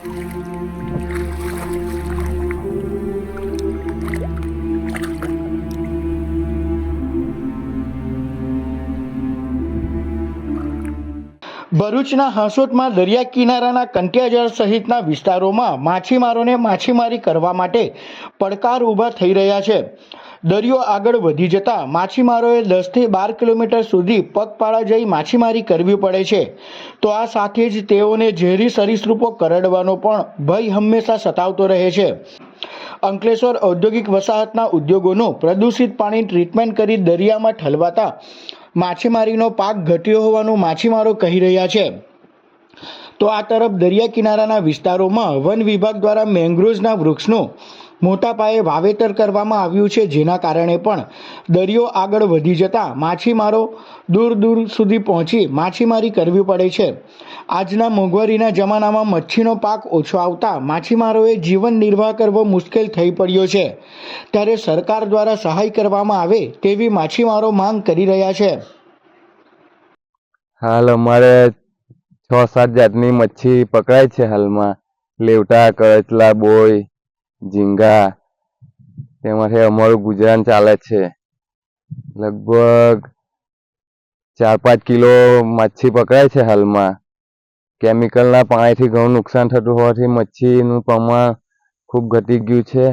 ભરૂચના હાંસોટમાં દરિયા કિનારાના કંટિયાજળ સહિતના વિસ્તારોમાં માછીમારોને માછીમારી કરવા માટે પડકાર ઊભા થઈ રહ્યા છે. દરિયો આગળ વધી જતા માછીમારોએ દસથી બાર કિલોમીટર સુધી પગપાળા જઈ માછીમારી કરવી પડે છે. તો આ સાથે જ તેઓને ઝેરી સરીસૃપો કરડવાનો પણ ભય હંમેશા સતાવતો રહે છે. અંકલેશ્વર ઔદ્યોગિક વસાહતના ઉદ્યોગોનું પ્રદૂષિત પાણી ટ્રીટમેન્ટ કરી દરિયામાં ઠલવાતા માછીમારીનો પાક ઘટ્યો હોવાનું માછીમારો કહી રહ્યા છે. તો આ તરફ દરિયા કિનારાના વિસ્તારોમાં વન વિભાગ દ્વારા મેંગ્રોવ્સના વૃક્ષનું મોટા પાયે વાવેતર કરવામાં આવ્યું છે, જેના કારણે પણ દરિયો આગળ વધી જતા માછીમારો દૂર દૂર સુધી પહોંચી માછીમારી કરવી પડે છે. આજના મોંઘવારીના જમાનામાં મચ્છીનો પાક ઓછો આવતા માછીમારોએ જીવન નિર્વાહ કરવો મુશ્કેલ થઈ પડ્યો છે. ત્યારે સરકાર દ્વારા સહાય કરવામાં આવે તેવી માછીમારો માંગ કરી રહ્યા છે. હાલ અમારે છ સાત જાતની મચ્છી પકડાય છે હાલમાં. લેવટા કચલા બોય ઝીંગા. તેમાંથી અમારું ગુજરાન ચાલે છે. લગભગ ચાર પાંચ કિલો મચ્છી પકડાય છે હાલમાં. કેમિકલના પાણીથી ઘણું નુકસાન થતું હોવાથી મચ્છીનું પ્રમાણ ખૂબ ઘટી ગયું છે.